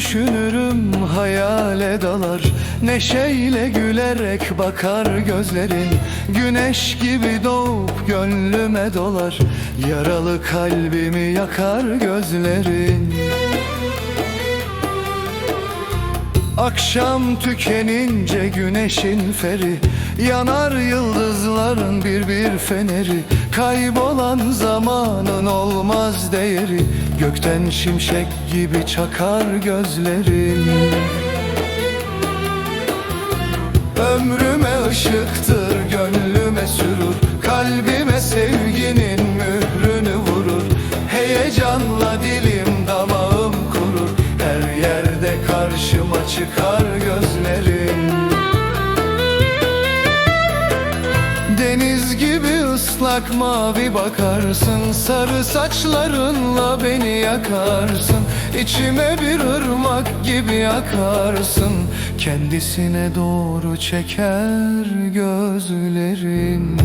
düşünürüm hayale dalar. Neşeyle gülerek bakar gözlerin. Güneş gibi doğup gönlüme dolar. Yaralı kalbimi yakar gözlerin Akşam tükenince güneşin feri Yanar yıldızların bir bir feneri. Kaybolan zamanın olmaz değeri Gökten şimşek gibi çakar gözlerin. Ömrüme ışıktır, gönlüme karşıma çıkar gözlerin. Deniz gibi ıslak mavi bakarsın. Sarı saçlarınla beni yakarsın. İçime bir ırmak gibi akarsın. Kendisine doğru çeker gözlerin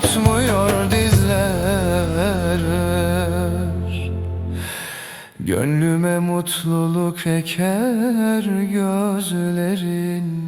tutmuyor dizler. Gönlüme mutluluk eker gözlerin